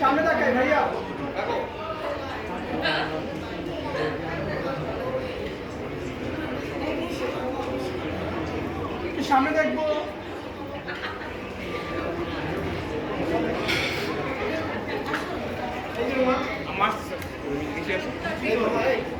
সামনে তাকাই ভাইয়া সামনে দেখব এই।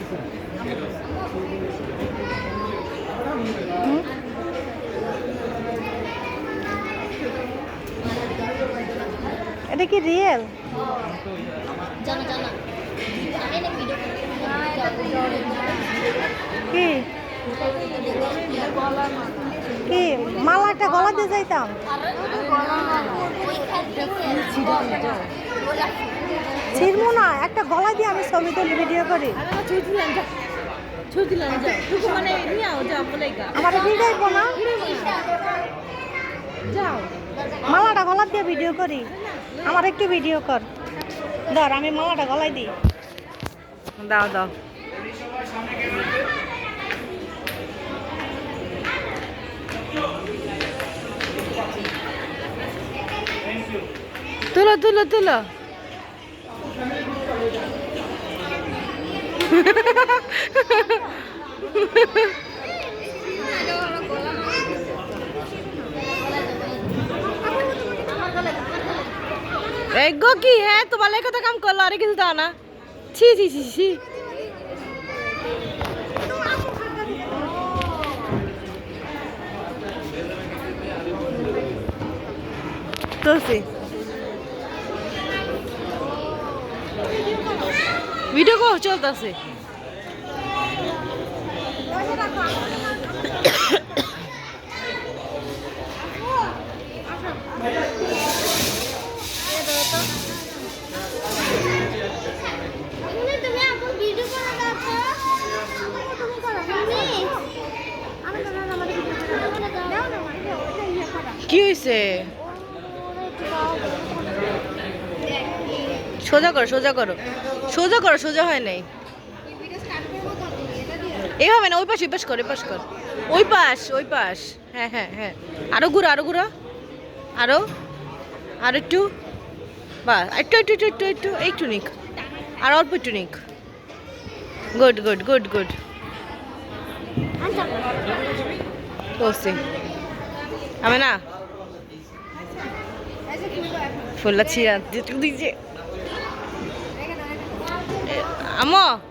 এটা কি রিয়েল? জানা জানা। আমি না ভিডিও কি? কি? মালা একটা গলা দিয়ে যাইতাম ছিড়বো না একটা গলা দিয়ে আমি ছবি তুলি ভিডিও করি। আমার না মালাটা গলা দিয়ে ভিডিও করি। আমার একটু ভিডিও কর। ধর, আমি মালাটা গলায় দিই। দাও দাও। তুলো তুলো তুলো। এগো কি হ্যাঁ তোমার লেগে তো কাম করল, আরে কিছু দাও না। ছি ছি ছি ছি। তুলসি ভিডিও কো চলতেছে তুমি আপন ভিডিও করে দাও তুমি করো তুমি আমি তো না আমাদের ভিডিও করে দাও দাও না মানে ওটা ইয়ে করা কি হয়েছে সোজা করো সোজা করো। সোজা করো, সোজা হয় নাই। এইভাবে না, ওই পাশ ওই পাশ কর, ওই পাশ কর। ওই পাশ ওই পাশ। হ্যাঁ হ্যাঁ হ্যাঁ। আরও ঘুরো আরও ঘুরো। আরও, আর একটু। বা, একটু একটু একটু একটু একটু একটু নিক। আর অল্প একটু নিক। Good good good good. বলছি আমি না। ফুললা ছিঁড়া দিচ্ছে আমো